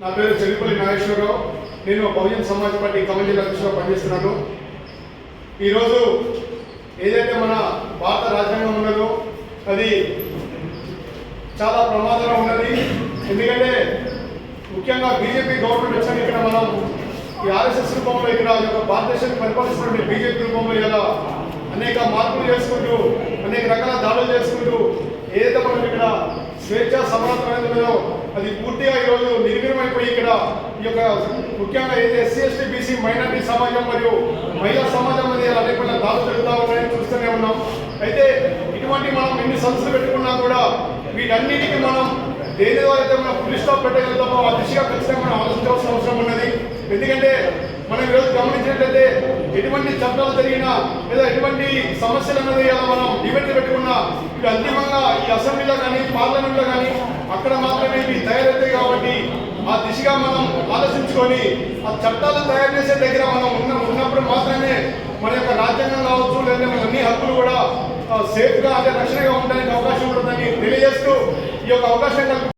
నా పేరు చెల్లిపల్లి నాగేశ్వరరావు. నేను బహుజన్ సమాజ్ పార్టీ ఖమ్మం జిల్లా అధ్యక్షుడిగా పనిచేస్తున్నాను. ఈరోజు ఏదైతే మన భారత రాజ్యాంగం ఉన్నదో అది చాలా ప్రమాదంలో ఉన్నది. ఎందుకంటే ముఖ్యంగా బీజేపీ గవర్నమెంట్ వచ్చాక ఇక్కడ మనం ఈ ఆర్ఎస్ఎస్ రూపంలో ఇక్కడ ఈ యొక్క భారతదేశాన్ని పరిపాలిస్తున్నటువంటి బీజేపీ రూపంలో ఇలా అనేక మార్పులు చేసుకుంటూ అనేక రకాల దాడులు చేసుకుంటూ ఏదైతే మనం ఇక్కడ స్వేచ్ఛ సమానత్వం అది పూర్తిగా ఈరోజు నిర్వీర్యమైపోయి కూడా ఈ యొక్క ముఖ్యంగా ఏదైతే ఎస్సీ ఎస్టీ బీసీ మైనార్టీ సమాజం మరియు మహిళా సమాజం అనేది అనేక దాడులు జరుగుతూ ఉన్నాయని చూస్తూనే ఉన్నాం. అయితే ఇటువంటి మనం ఎన్ని సంస్థలు పెట్టుకున్నా కూడా వీటన్నిటికీ మనం దేని ద్వారా అయితే మనం ఫుల్ స్టాప్ పెట్టగలుగుతామో ఆ దిశగా ఖచ్చితంగా మనం ఆలోచించాల్సిన అవసరం ఉన్నది. ఎందుకంటే మనం ఈరోజు గమనించినట్లయితే ఎటువంటి చట్టాలు జరిగినా లేదా ఎటువంటి సమస్యలు అనేది మనం డిబేట్లు పెట్టుకున్నా ఇవి అంతిమంగా ఈ అసెంబ్లీలో కానీ పార్లమెంట్లో కానీ అక్కడ మాత్రమే ఇవి తయారవుతాయి కాబట్టి ఆ దిశగా మనం ఆలోచించుకొని ఆ చట్టాలు తయారు చేసే దగ్గర మనం ఉన్న ఉన్నప్పుడు మాత్రమే మన యొక్క రాజ్యాంగం కావచ్చు లేదా మన అన్ని హక్కులు కూడా సేఫ్గా అంటే రక్షణగా ఉండడానికి అవకాశం ఉంటుందని తెలియజేస్తూ ఈ యొక్క అవకాశం